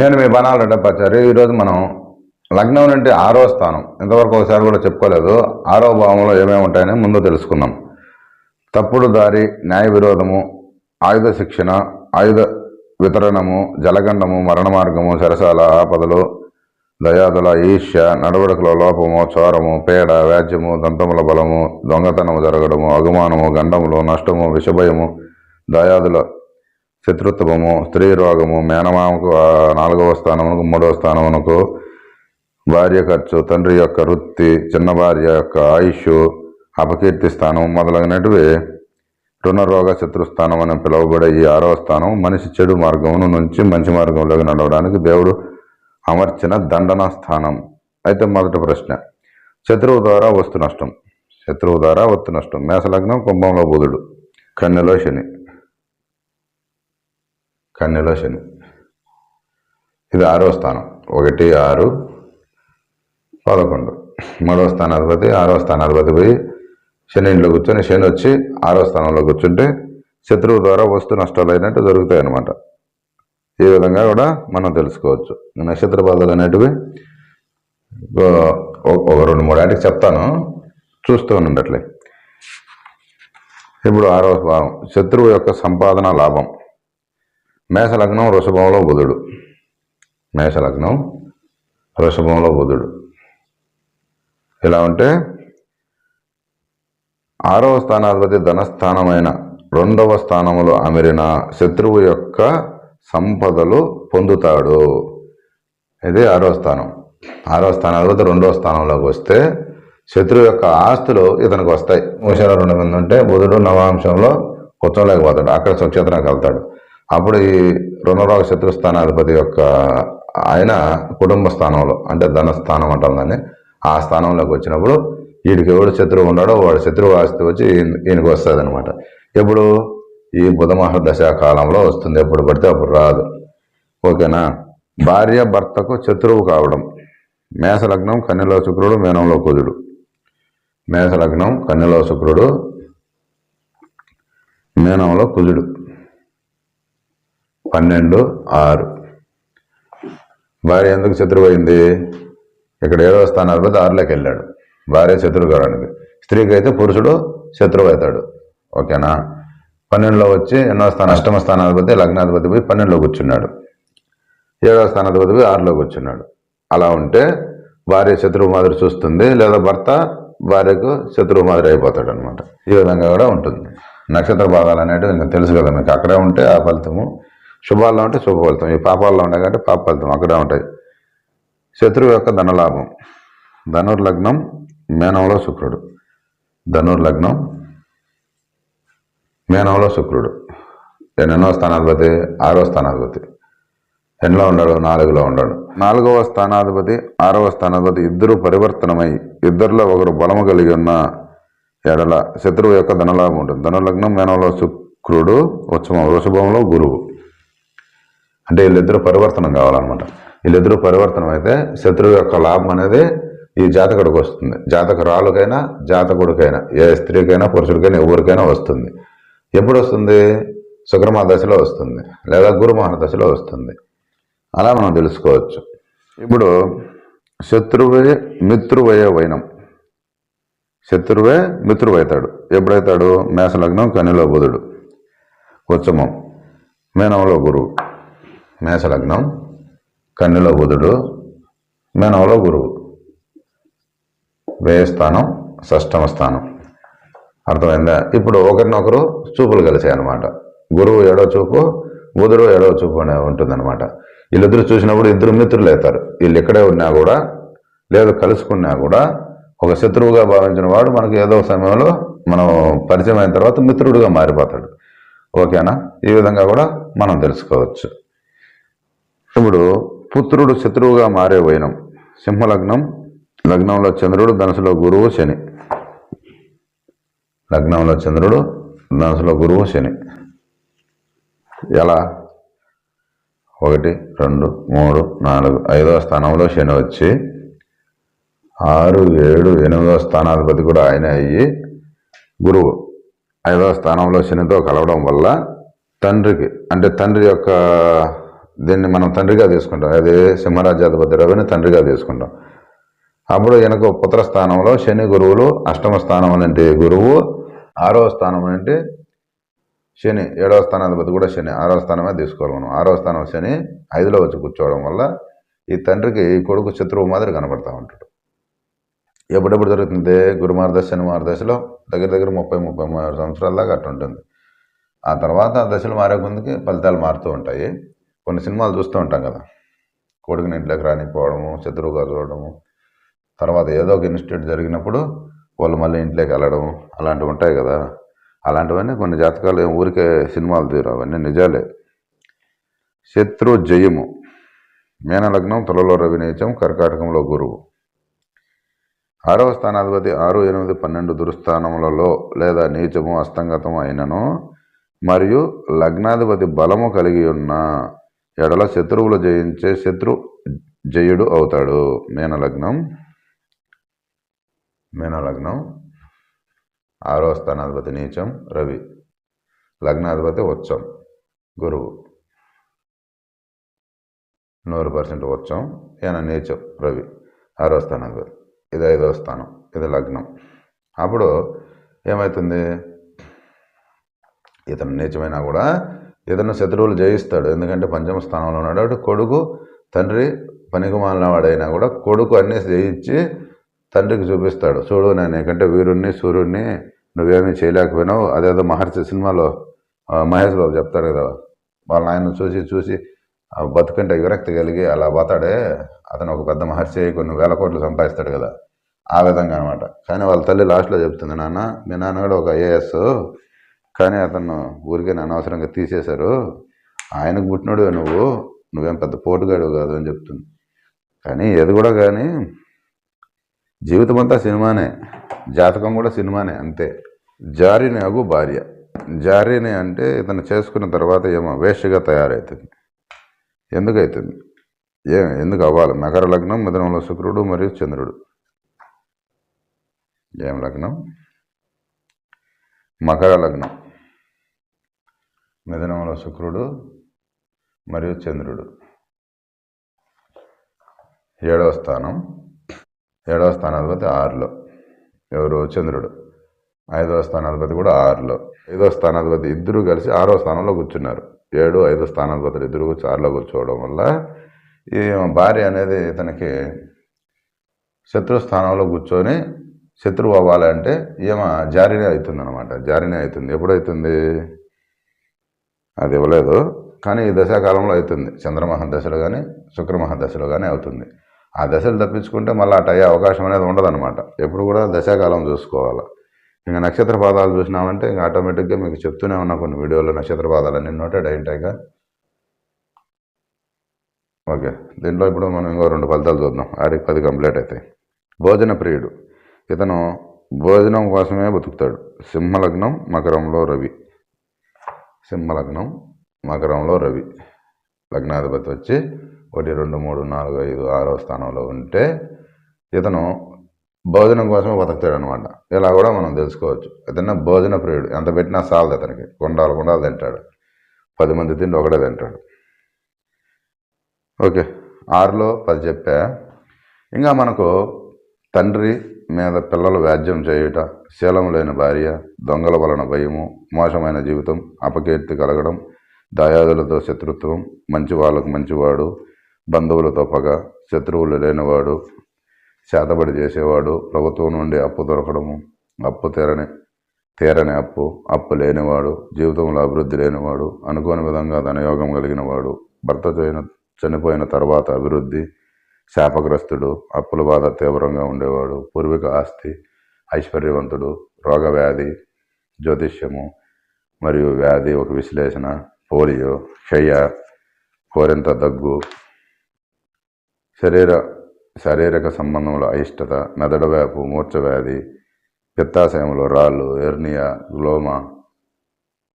నేను మీ బనాల రెడ్డప్పాచారి ఈరోజు మనం లగ్నం నుండి ఆరో స్థానం. ఇంతవరకు ఒకసారి కూడా చెప్పుకోలేదు. ఆరో భావంలో ఏమేమి ఉంటాయని ముందు తెలుసుకుందాం. తప్పుడు దారి న్యాయ విరోధము ఆయుధ శిక్షణ ఆయుధ వితరణము జలగండము మరణ మార్గము సరసాల ఆపదలు దయాదుల ఈర్ష్య నడవడికల లోపము చోరము పేడ వ్యాజ్యము దంతముల బలము దొంగతనము జరగడము అగుమానము గండములు నష్టము విషభయము దయాదుల శత్రుత్వము స్త్రీ రోగము మేనమామకు నాలుగవ స్థానమునకు మూడవ స్థానమునకు భార్య ఖర్చు తండ్రి యొక్క వృత్తి చిన్న భార్య యొక్క ఆయుష్ అపకీర్తి స్థానం మొదలైనటివి రుణరోగ శత్రుస్థానం అని పిలువబడే ఈ ఆరవ స్థానం మనిషి చెడు మార్గమును నుంచి మంచి మార్గంలోకి నడవడానికి దేవుడు అమర్చిన దండన స్థానం. అయితే మొదటి ప్రశ్న శత్రువు ద్వారా వస్తు నష్టం. శత్రువు ద్వారా వస్తు నష్టం. మేషలగ్నం కుంభంలో బుధుడు కన్యలో శని. కన్యలో శని. ఇది ఆరో స్థానం. ఒకటి ఆరు పదకొండు. మూడవ స్థానాధిపతి ఆరో స్థానాధిపతి పోయి శని ఇంట్లో కూర్చొని శని వచ్చి ఆరో స్థానంలో కూర్చుంటే శత్రువు ద్వారా వస్తు నష్టాలు అయినట్టు జరుగుతాయి అన్నమాట ఈ విధంగా కూడా మనం తెలుసుకోవచ్చు. నక్షత్ర బాధలు అనేటివి ఒక- ఒక రెండు మూడు ఆటికి చెప్తాను. చూస్తూ ఉండట్లే అట్లే. ఇప్పుడు ఆరో భావం. శత్రువు యొక్క సంపాదన లాభం. మేషలగ్నం వృషభంలో బుధుడు. మేషలగ్నం వృషభంలో బుధుడు. ఇలా ఉంటే ఆరవ స్థానాధిపతి ధనస్థానమైన రెండవ స్థానములో అమిరిన శత్రువు యొక్క సంపదలు పొందుతాడు. ఇది ఆరో స్థానం. ఆరో స్థానాధిపతి రెండవ స్థానంలోకి వస్తే శత్రువు యొక్క ఆస్తులు ఇతనికి వస్తాయి. ముషారా రెండు మంది ఉంటే బుధుడు నవాంశంలో కూర్చోలేకపోతాడు అక్కడ సుక్షేత్రానికి వెళ్తాడు. అప్పుడు ఈ రుణరోగ శత్రుస్థానాధిపతి యొక్క ఆయన కుటుంబ స్థానంలో అంటే ధనస్థానం అంటాం దాన్ని ఆ స్థానంలోకి వచ్చినప్పుడు వీడికి ఎవడు శత్రువు ఉన్నాడో వాడు శత్రువు ఆస్తి వచ్చి ఈయనకు వస్తుంది అనమాట ఎప్పుడు? ఈ బుధమహ మహర్దశ కాలంలో వస్తుంది. ఎప్పుడు పడితే అప్పుడు రాదు. ఓకేనా? భార్య భర్తకు శత్రువు కావడం. మేషలగ్నం కన్నెలో శుక్రుడు మేనంలో కుజుడు. మేషలగ్నం కన్నెలో శుక్రుడు మేనంలో కుజుడు. పన్నెండు ఆరు. భార్య ఎందుకు శత్రువు అయింది ఇక్కడ ఏడవ స్థానాధిపతి ఆరులోకి వెళ్ళాడు. భార్య శత్రువు కావడానికి స్త్రీకి అయితే పురుషుడు శత్రువు అవుతాడు ఓకేనా? పన్నెండులో వచ్చి ఎన్నో స్థానం అష్టమ స్థానాధిపతి లగ్నాధిపతి పోయి పన్నెండులో కూర్చున్నాడు. ఏడవ స్థానాధిపతి పోయి ఆరులో కూర్చున్నాడు. అలా ఉంటే భార్య శత్రువు మాదిరి చూస్తుంది లేదా భర్త భార్యకు శత్రువు మాదిరి అయిపోతాడు అనమాట ఈ విధంగా కూడా ఉంటుంది. నక్షత్ర భాగాలు అనేటివి ఇంకా తెలుసు కదా మీకు. అక్కడే ఉంటే ఆ ఫలితము శుభాల్లో ఉంటే శుభఫలితం. ఈ పాపాల్లో ఉండే కాబట్టి పాప అక్కడే ఉంటాయి శత్రువు యొక్క ధనలాభం. ధనుర్లగ్నం మేనంలో శుక్రుడు. ధనుర్లగ్నం మేనంలో శుక్రుడు. ఎన్నెన్నో స్థానాధిపతి ఆరో స్థానాధిపతి ఎన్నో ఉండడు నాలుగులో ఉండడు. నాలుగవ స్థానాధిపతి ఆరవ స్థానాధిపతి ఇద్దరు పరివర్తనమై ఇద్దరిలో ఒకరు బలము కలిగి ఉన్న ఎడల శత్రువు యొక్క ధనలాభం ఉంటుంది. ధనులగ్నం మేనంలో శుక్రుడు ఉత్సవం వృషభంలో గురువు. అంటే వీళ్ళిద్దరూ పరివర్తనం కావాలన్నమాట. వీళ్ళిద్దరూ పరివర్తనం అయితే శత్రువు యొక్క లాభం అనేది ఈ జాతకుడికి వస్తుంది. జాతకురాలుకైనా జాతకుడికైనా ఏ స్త్రీకైనా పురుషుడికైనా ఎవరికైనా వస్తుంది. ఎప్పుడు వస్తుంది? శుక్రమాన దశలో వస్తుంది. లేదా గురుమహన దశలో వస్తుంది. అలా మనం తెలుసుకోవచ్చు. ఇప్పుడు శత్రువే మిత్రువయ వైనం. శత్రువే మిత్రువైతాడు. ఎప్పుడైతాడు? మేషలగ్నం కనిలో బుధుడు. ఉత్సమం మేనంలో గురువు. మేషలగ్నం కన్నులో బుధుడు మేనవలో గురువు. వ్యయస్థానం షష్టమ స్థానం. అర్థమైందా? ఇప్పుడు ఒకరినొకరు చూపులు కలిసాయి అనమాట గురువు ఏడో చూపు బుధుడు ఏడో చూపు అనే ఉంటుందన్నమాట. వీళ్ళిద్దరు చూసినప్పుడు ఇద్దరు మిత్రులు అవుతారు వీళ్ళు ఇక్కడే ఉన్నా కూడా లేదు కలుసుకున్నా కూడా ఒక శత్రువుగా భావించిన వాడు మనకి ఏదో సమయంలో మనం పరిచయం అయిన తర్వాత మిత్రుడిగా మారిపోతాడు. ఓకేనా? ఈ విధంగా కూడా మనం తెలుసుకోవచ్చు. ఇప్పుడు పుత్రుడు శత్రువుగా మారే వైనం. సింహలగ్నం లగ్నంలో చంద్రుడు ధనుసులో గురువు శని. లగ్నంలో చంద్రుడు ధనుసులో గురువు శని. ఎలా? ఒకటి రెండు మూడు నాలుగు ఐదవ స్థానంలో శని వచ్చి ఆరు ఏడు ఎనిమిదవ స్థానాధిపతి కూడా ఆయన అయ్యి గురువు. ఐదవ స్థానంలో శనితో కలవడం వల్ల తండ్రికి అంటే తండ్రి యొక్క దీన్ని మనం తండ్రిగా తీసుకుంటాం. అదే సింహరాజాధిపతి రవిని తండ్రిగా తీసుకుంటాం. అప్పుడు వెనక పుత్రస్థానంలో శని గురువులు అష్టమ స్థానం అంటే గురువు ఆరవ స్థానం అంటే శని ఏడవ స్థానాధిపతి కూడా శని ఆరవ స్థానమే తీసుకోవాలి మనం. ఆరవ స్థానం శని ఐదులో వచ్చి కూర్చోవడం వల్ల ఈ తండ్రికి ఈ కొడుకు శత్రువు మాదిరి కనబడతా ఉంటాడు. ఎప్పుడెప్పుడు జరుగుతుంది గురుమార్దశ శని మార్దశలో దగ్గర దగ్గర ముప్పై ముప్పై మూడు సంవత్సరాల దాకా అట్లా ఉంటుంది ఆ తర్వాత ఆ దశలు మారే ముందుకి ఫలితాలు మారుతూ ఉంటాయి. కొన్ని సినిమాలు చూస్తూ ఉంటాం కదా. కొడుకుని ఇంట్లోకి రానిపోవడము శత్రువుగా చూడడము తర్వాత ఏదో ఒక ఇన్సిడెంట్ జరిగినప్పుడు వాళ్ళు మళ్ళీ ఇంట్లోకి వెళ్ళడం అలాంటివి ఉంటాయి కదా. అలాంటివన్నీ కొన్ని జాతకాలు ఊరికే సినిమాలు తీరు అవన్నీ నిజాలే. శత్రు జయము మేనలగ్నం తులలో రవి నీచం కర్కాటకంలో గురువు. ఆరవ స్థానాధిపతి ఆరు ఎనిమిది పన్నెండు దురుస్థానములలో లేదా నీచము అస్తంగతము అయినను మరియు లగ్నాధిపతి బలము కలిగి ఉన్న ఎడల శత్రువులు జయించే శత్రు జయుడు అవుతాడు. మీనలగ్నం. మీనలగ్నం. ఆరో స్థానాధిపతి నీచం. రవి. లగ్నాధిపతి ఉచ్చం. గురువు. నూరు పర్సెంట్ ఉచ్చం. ఈయన నీచం. రవి. ఆరో స్థానాధిపతి. ఇది ఐదో స్థానం. ఇది లగ్నం. అప్పుడు ఏమవుతుంది ఇతను నీచమైనా కూడా ఇతను శత్రువులు జయిస్తాడు. ఎందుకంటే పంచమ స్థానంలో ఉన్నాడు. కాబట్టి కొడుకు తండ్రి పనికి వాడైనా కూడా కొడుకు అన్నీ జయించి తండ్రికి చూపిస్తాడు. చూడు నేను ఎందుకంటే వీరుణ్ణి సూర్యుడిని నువ్వేమీ చేయలేకపోయినావు. అదేదో మహర్షి సినిమాలో మహేష్ బాబు చెప్తాడు కదా వాళ్ళ ఆయన చూసి చూసి బతుకంటే విరక్తి కలిగి అలా పోతాడే. అతను ఒక పెద్ద మహర్షి అయి కొన్ని వేల కోట్లు సంపాదిస్తాడు కదా. ఆ విధంగా అనమాట కానీ వాళ్ళ తల్లి లాస్ట్లో చెప్తుంది నాన్న మీ నాన్న కూడా ఒక ఐఏఎస్ కానీ అతను ఊరికే అనవసరంగా తీసేశారు. ఆయనకు పుట్టినోడు నువ్వు నువ్వేం పెద్ద పోటుగాడు కాదు అని చెప్తుంది. కానీ ఏది కూడా కానీ జీవితం అంతా సినిమానే జాతకం కూడా సినిమానే అంతే. జారిని అగు భార్య. జారిని అంటే ఇతను చేసుకున్న తర్వాత ఏమో వేష్యగా తయారవుతుంది ఎందుకైతుంది? ఏ ఎందుకు అవ్వాలి? మకర లగ్నం మిథునంలో శుక్రుడు మరియు చంద్రుడు. ఏం లగ్నం? మకర లగ్నం. మిథునంలో శుక్రుడు మరియు చంద్రుడు. ఏడవ స్థానం. ఏడవ స్థానాధిపతి ఆరులో. ఎవరు? చంద్రుడు. ఐదవ స్థానాధిపతి కూడా ఆరులో. ఐదవ స్థానాధిపతి ఇద్దరు కలిసి ఆరో స్థానంలో కూర్చున్నారు. ఏడు ఐదో స్థానాధిపతులు ఇద్దరు కూర్చు ఆరులో కూర్చోవడం వల్ల ఈ భార్య అనేది ఇతనికి శత్రు స్థానంలో కూర్చొని శత్రువు అవ్వాలంటే ఈమె జారీనే అవుతుంది అనమాట జారీనే అవుతుంది. ఎప్పుడవుతుంది అది ఇవ్వలేదు. కానీ ఈ దశాకాలంలో అవుతుంది. చంద్రమహ దశలో కానీ శుక్రమహ దశలో కానీ అవుతుంది. ఆ దశలు తప్పించుకుంటే మళ్ళీ అటు అయ్యే అవకాశం అనేది ఉండదన్నమాట. ఎప్పుడు కూడా దశాకాలం చూసుకోవాలి. ఇంకా నక్షత్ర పాదాలు చూసినామంటే ఇంకా ఆటోమేటిక్గా మీకు చెప్తూనే ఉన్నా కొన్ని వీడియోలో నక్షత్ర పాదాలు అన్ని నోటెడ్ అయింటాయిగా ఓకే. దీంట్లో ఇప్పుడు మనం ఇంకో రెండు ఫలితాలు చూద్దాం. ఆడికి పది కంప్లీట్ అవుతాయి భోజన ప్రియుడు. ఇతను భోజనం కోసమే బతుకుతాడు. సింహలగ్నం మకరంలో రవి. సింహలగ్నం మకరంలో రవి. లగ్నాధిపతి వచ్చి ఒకటి రెండు మూడు నాలుగు ఐదు ఆరో స్థానంలో ఉంటే ఇతను భోజనం కోసమే బతుకుతాడు అనమాట ఇలా కూడా మనం తెలుసుకోవచ్చు. అతను భోజన ప్రియుడు. ఎంత పెట్టినా సాలదు అతనికి. కొండాలు కొండాలు తింటాడు. పది మంది తిండి ఒకటే తింటాడు. ఓకే. ఆరులో పది చెప్పా. ఇంకా మనకు తండ్రి మీద పిల్లలు వ్యాజ్యం చేయుట శీలం లేని భార్య దొంగల వలన భయము మోసమైన జీవితం అపకీర్తి కలగడం దాయాదులతో శత్రుత్వం మంచి వాళ్ళకు మంచివాడు బంధువులతో పగ శత్రువులు లేనివాడు చేతబడి చేసేవాడు ప్రభుత్వం నుండి అప్పు దొరకడము అప్పు తీరని తీరని అప్పు అప్పు లేనివాడు జీవితంలో అభివృద్ధి లేనివాడు అనుకోని విధంగా ధనయోగం కలిగిన వాడు భర్త చనిపోయిన చనిపోయిన తర్వాత అభివృద్ధి శాపగ్రస్తుడు అప్పుల బాధ తీవ్రంగా ఉండేవాడు పూర్వీక ఆస్తి ఐశ్వర్యవంతుడు రోగవ్యాధి జ్యోతిష్యము మరియు వ్యాధి ఒక విశ్లేషణ పోలియో క్షయ కోరింత దగ్గు శరీర శారీరక సంబంధముల అయిష్టత మెదడు వ్యాపు మూర్ఛవ్యాధి పిత్తాశయంలో రాళ్ళు ఎర్నియా గ్లోమా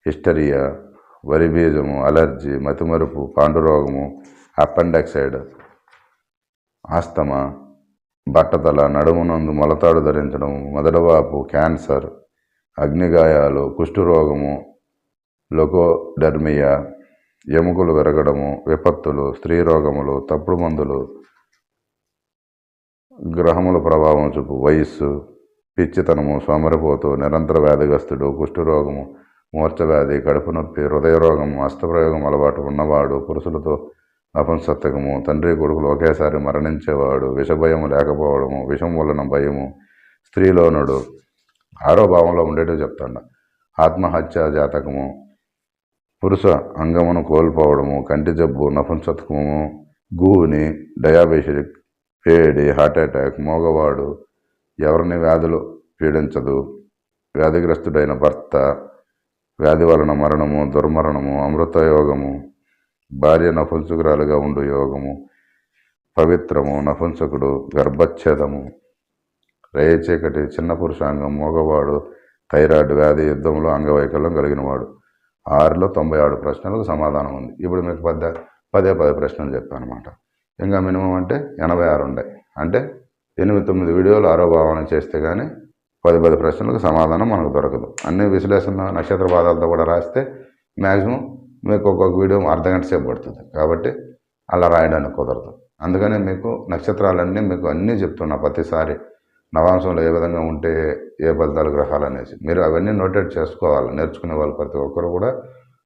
హిస్టరియా వరి బీజము అలర్జీ మతిమరుపు పాండురోగము అపెండక్సైడ్ ఆస్తమా బట్టతల నడుమునందు మొలతాడు ధరించడం మెదడువాపు క్యాన్సర్ అగ్నిగాయాలు కుష్ఠరోగము లొకోడర్మియా ఎముకలు విరగడము విపత్తులు స్త్రీ రోగములు తప్పుడు మందులు గ్రహముల ప్రభావం చూపు వయస్సు పిచ్చితనము సోమరిపోతు నిరంతర వ్యాధిగ్రస్తుడు కుష్ఠరోగము మూర్ఛవ్యాధి కడుపు నొప్పి హృదయ రోగం అస్తప్రయోగం అలవాటు ఉన్నవాడు పురుషులతో అపంసత్తకము. తండ్రి కొడుకులు ఒకేసారి మరణించేవాడు విషభయము లేకపోవడము విషం వలన భయము స్త్రీలోనుడు ఆరో భావంలో ఉండేటివి చెప్తాడు. ఆత్మహత్య జాతకము పురుష అంగమును కోల్పోవడము కంటి జబ్బు నపుంసకము గూని డయాబెటిక్ పేడి హార్ట్ అటాక్ మోగవాడు ఎవరిని వ్యాధులు పీడించదు. వ్యాధిగ్రస్తుడైన భర్త వ్యాధి వలన మరణము దుర్మరణము అమృతయోగము భార్య నపుంసకురాలుగా ఉండు యోగము పవిత్రము నపుంసకుడు గర్భచ్ఛేదము రేచీకటి చిన్న పురుషాంగం మగవాడు థైరాయిడ్ వ్యాధి యుద్ధంలో అంగవైకల్యం కలిగినవాడు. ఆరులో తొంభై ఆరు ప్రశ్నలకు సమాధానం ఉంది. ఇప్పుడు మీకు పద పదే పదే ప్రశ్నలు చెప్పాను అనమాట ఇంకా మినిమం అంటే ఎనభై ఆరు ఉన్నాయి అంటే ఎనిమిది తొమ్మిది వీడియోలు ఆరో భావన చేస్తే కానీ పది పది ప్రశ్నలకు సమాధానం మనకు దొరకదు. అన్ని విశ్లేషణ నక్షత్ర పాదాలతో కూడా రాస్తే మ్యాక్సిమం మీకు ఒక్కొక్క వీడియో అర్ధ గంట సేపు పడుతుంది. కాబట్టి అలా రాయడానికి కుదరదు. అందుకనే మీకు నక్షత్రాలన్నీ మీకు అన్నీ చెప్తున్నా ప్రతిసారి. నవాంశంలో ఏ విధంగా ఉంటే ఏ ఫలితాలు గ్రహాలు అనేసి. మీరు అవన్నీ నోటేట్ చేసుకోవాలి. నేర్చుకునే వాళ్ళు ప్రతి ఒక్కరు కూడా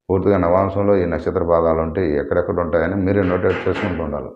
పూర్తిగా నవాంశంలో ఈ నక్షత్ర పాదాలు ఉంటే ఎక్కడెక్కడ ఉంటాయని మీరే నోటేట్ చేసుకుంటూ ఉండాలి.